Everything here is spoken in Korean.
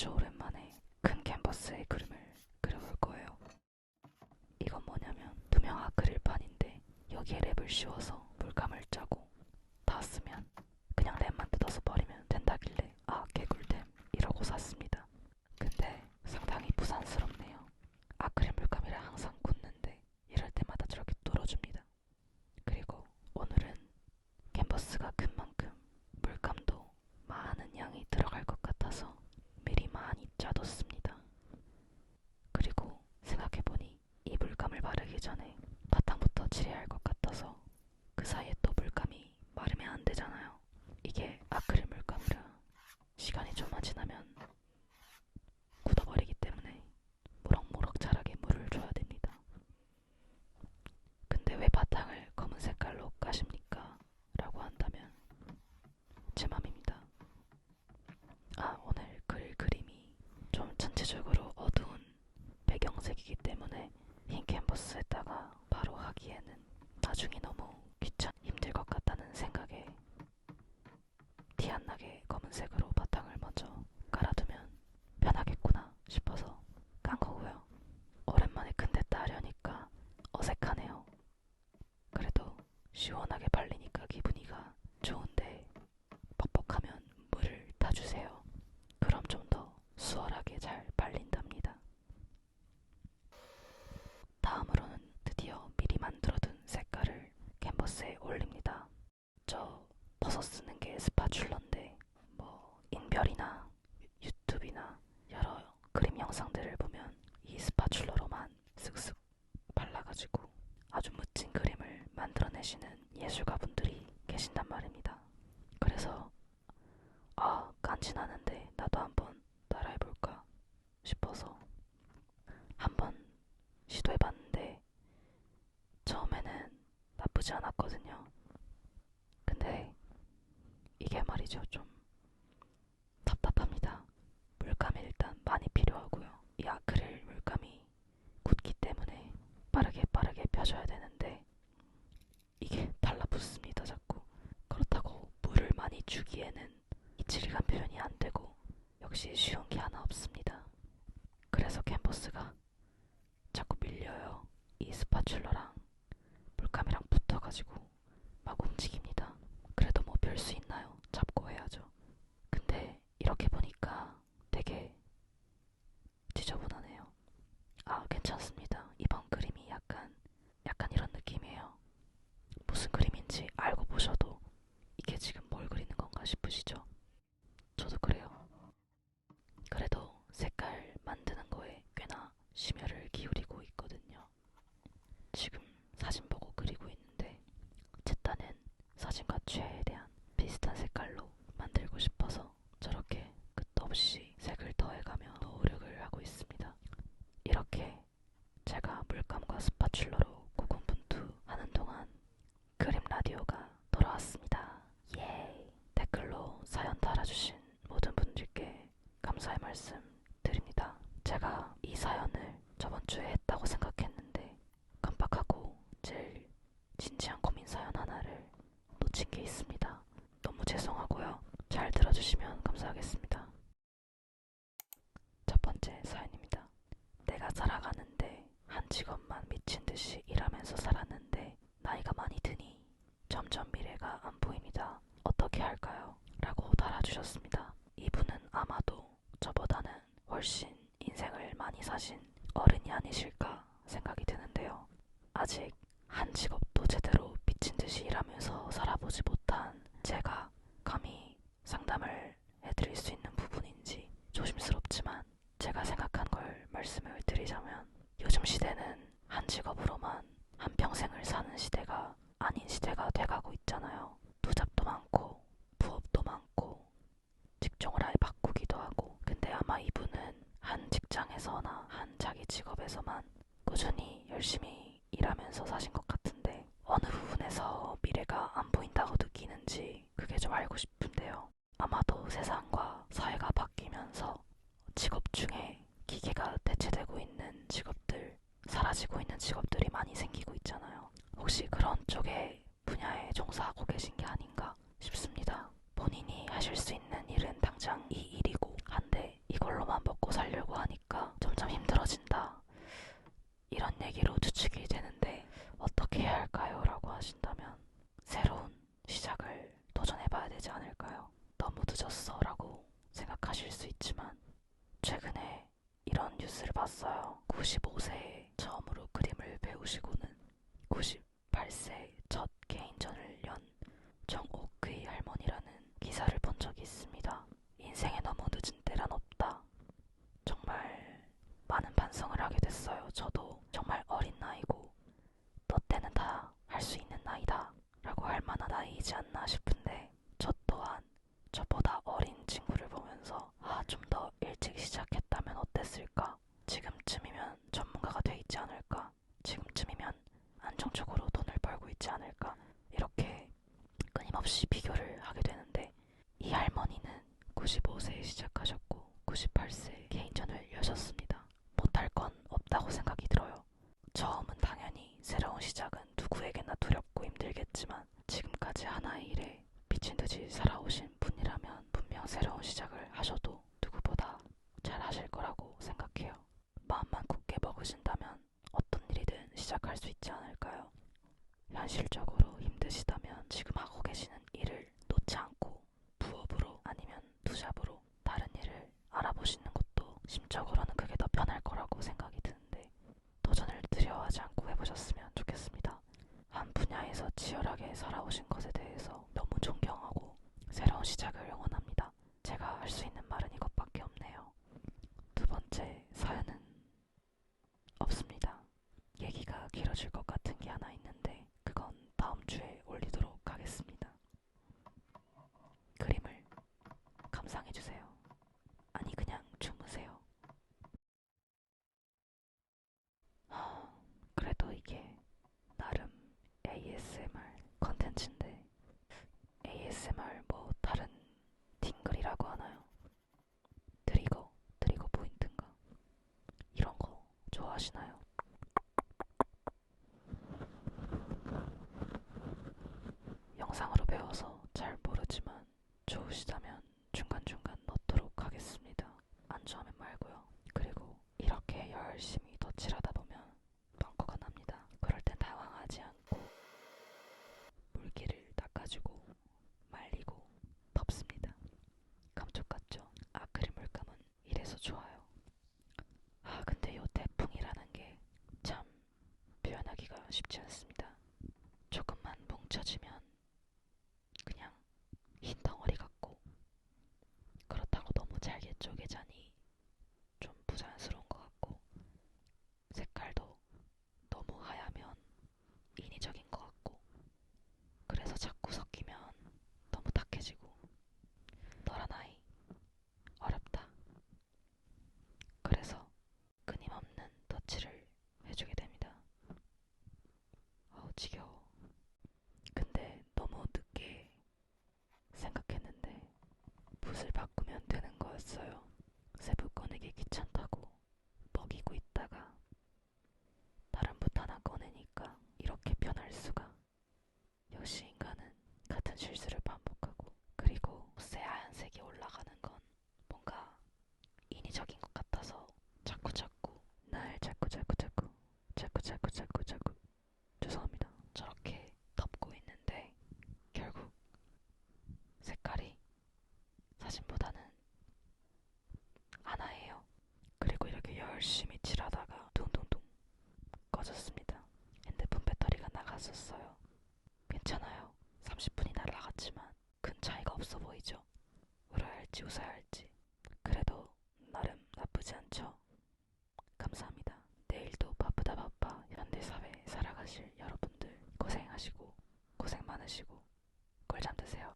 아주 오랜만에 큰 캔버스에 그림을 그려볼 거예요. 이건 뭐냐면 투명 아크릴판인데 여기에 랩을 씌워서 물감을 짜고 다 쓰면 그냥 랩만 뜯어서 버리면 된다길래 아 개꿀템 이러고 샀습니다. 근데 상당히 부산스럽네요. 아크릴 물감이라 항상 굳는데 이럴 때마다 저렇게 뚫어줍니다. 그리고 오늘은 캔버스가 큰 만큼 물감도 많은 양이 들어갈 것 같아서 미리 많이 짜뒀습니다. 그리고 생각해보니 이 물감을 바르기 전에 바탕부터 칠해야 할 것 같아서 그 사이에 또 물감이 마르면 안 되잖아요. 이게 아크릴 물감이라 시간이 좀만 지나면 굳어버리기 때문에 무럭무럭 자라게 물을 줘야 됩니다. 근데 왜 바탕을 검은 색깔로 까십니까? 라고 한다면 제 맘입니다. 아, 오늘 그릴 그림이 좀 전체적으로 어두운 배경색이기 때문에 흰 캔버스에다가 바로 하기에는 나중에 너무 귀찮 힘들 것 같다는 생각에 티 안 나게 검은색으로 바탕을 먼저 깔아두면 편하겠구나 싶어서 깐 거고요. 오랜만에 큰데 따려니까 어색하네요. 그래도 시원하게 발리니까 기분이가 좋은데 뻑뻑하면 물을 타주세요. 그럼 좀 더 수월하게 잘 발린답니다. 다음으로는 드디어 미리 만들어둔 색깔을 캔버스에 올립니다. 저 버섯 쓰는 게 스파츌러인데 뭐 인별이나 유- 유튜브나 여러 그림 영상들을 보면 이 스파츌러로만 쓱쓱 발라가지고 아주 멋진 그림을 만들어내시는 예술가분들이 계신단 말입니다. 그래서 아 깐지나는데 나도 한번 따라해볼까 싶어서 한번 시도해봤는데 처음에는 나쁘지 않았거든요. 근데 이게 말이죠 좀 답답합니다. 물감이 일단 많이 필요하고요. 이 아크릴 물감이 굳기 때문에 빠르게 빠르게 펴줘야 되는데 이게 달라붙습니다 자꾸. 그렇다고 물을 많이 주기에는 이 질감 표현이 안 되고 역시 쉬운 게 하나 없습니다. 캔버스가 자꾸 밀려요. 이 스파츌러랑 물감이랑 붙어가지고 막 움직입니다. 그래도 뭐 별 수 있나요? 잡고 해야죠. 근데 이렇게 보니까 되게 지저분하네요. 아 괜찮습니다. 이번 그림이 약간 약간 이런 느낌이에요. 무슨 그림인지 알고 보셔도 이게 지금 뭘 그리는 건가 싶으시죠? 저도 그래요. 그래도 색깔 만드는 거에 꽤나 심혈을 기울이고 있거든요. 지금 사진 보고 그리고 있는데 제 딴엔 사진과 최대한 비슷한 색깔로 만들고 싶어서 저렇게 끝도 없이 색을 더해가며 노력을 하고 있습니다. 이렇게 제가 물감과 스파츌러로 고군분투 하는 동안 그림 라디오가 돌아왔습니다. 예! 댓글로 사연 달아주신 모든 분들께 감사의 말씀 드립니다. 제가 이 사연을 저번 주에 했다고 생각했는데 깜빡하고 제일 진지한 고민 사연 하나를 놓친 게 있습니다. 너무 죄송하고요. 잘 들어주시면 감사하겠습니다. 첫 번째 사연입니다. 내가 살아가는데 한 직업만 미친 듯이 일하면서 살았는데 나이가 많이 드니 점점 미래가 안 보입니다. 어떻게 할까요? 라고 달아주셨습니다. 이분은 아마도 저보다는 훨씬 인생을 많이 사신 어른이 아니실까 생각이 드는데요. 아직 한 직업도 제대로 미친 듯이 일하면서 살아보지 못한 제가 감히 상담을 해드릴 수 있는 부분인지 조심스럽지만 제가 생각한 걸 말씀을 드리자면 요즘 시대는 한 직업으로만 한 평생을 사는 시대가 아닌 시대가 돼가고 있잖아요. 투잡도 많고 부업도 많고 직종을 아예 바꾸기도 하고 근데 아마 이분은 한 직장에서나 한 자기 직업에서만 꾸준히 열심히 일 하면서 사신 것 같은데 어느 부분에서 미래가 안 보인다고 느끼는지 그게 좀 알고 싶은데요. 아마도 세상과 사회가 바뀌면서 직업 중에 기계가 대체되고 있는 직업들, 사라지고 있는 직업들이 많이 생기고 있잖아요. 혹시 그런 쪽에 분야에 종사하고 계신 게 아닌가 싶습니다. 본인이 하실 수 있는 일은 당장 이 일이고 한데 이걸로만 먹고 살려고 하니까 점점 힘들어진다. 이런 얘기로 추측이 되는 here 나이이지 않나 싶은데 저 또한 저보다 어린 친구를 보면서 아, 좀더 일찍 시작했다면 어땠을까? 지금쯤이면 전문가가 돼 있지 않을까? 지금쯤이면 안정적으로 돈을 벌고 있지 않을까? 이렇게 끊임없이 비교를 하게 되는데 이 할머니는 95세에 시작하셨고 98세에 개인전을 여셨습니다. 못할 건 없다고 생각이 들어요. 처음은 당연히 새로운 시작은 누구에게나 두렵고 힘들겠지만 지금까지 하나의 일에 미친 듯이 살아오신 분이라면 분명 새로운 시작을 하셔도 누구보다 잘 하실 거라고 생각해요. 마음만 굳게 먹으신다면 어떤 일이든 시작할 수 있지 않을까요? 현실적으로 힘드시다면 지금 하고 계시는 일을 놓지 않고 부업으로 아니면 투잡으로 다른 일을 알아보시는 것도 심적으로는 그게 더 편할 거라고 생각이 드는데 도전을 두려워하지 않고 해보셨으면 좋겠습니다. 한 분야에서 살아오신 것에 대해서 너무 존경하고 새로운 시작을 응원합니다. 제가 할 수 있는 말은 이것밖에 없네요. 두 번째 사연은 없습니다. 얘기가 길어질 것 같은 게 하나 있는데 그건 다음 주에 올리도록 하겠습니다. 그림을 감상해 주세요. 아니 그냥 주무세요. 하, 그래도 이게 나름 ASMR 컨텐츠인데 ASMR 뭐 다른 팅글이라고 하나요? 트리거, 트리거 포인트인가? 이런 거 좋아하시나요? 영상으로 배워서 잘 모르지만 좋으시다면 중간중간 넣도록 하겠습니다. 안 좋아하면 말고요. 그리고 이렇게 열심히 덧칠하다 보면 벙커가 납니다. 그럴 땐 당황하지 않고 물기를 닦아주고 말리고 덮습니다. 감쪽 같죠? 아크릴 물감은 이래서 좋아요. 아 근데 요 태풍이라는 게참 표현하기가 쉽지 않습니다. 조금만 뭉쳐지면 그냥 흰 덩어리 같고 그렇다고 너무 잘게 쪼개자니 좀 부자연스러운 것 같고 색깔도 너무 하얗면 인위적인 것 같고 그래서 자꾸 섞이면 너무 탁해지고 너란 아이 어렵다. 그래서 끊임없는 터치를 해주게 됩니다. 어우 지겨워. 자꾸 자꾸 자꾸 죄송합니다. 저렇게 덮고 있는데 결국 색깔이 사진보다는 하나예요. 그리고 이렇게 열심히 칠하다가 둥둥둥 꺼졌습니다. 핸드폰 배터리가 나갔었어요. 괜찮아요. 30분이 날라갔지만 큰 차이가 없어 보이죠? 울어야 할지 웃어야 할지. 그래도 나름 나쁘지 않죠? 감사합니다. 사실 여러분들 고생하시고 고생 많으시고 꿀잠 드세요.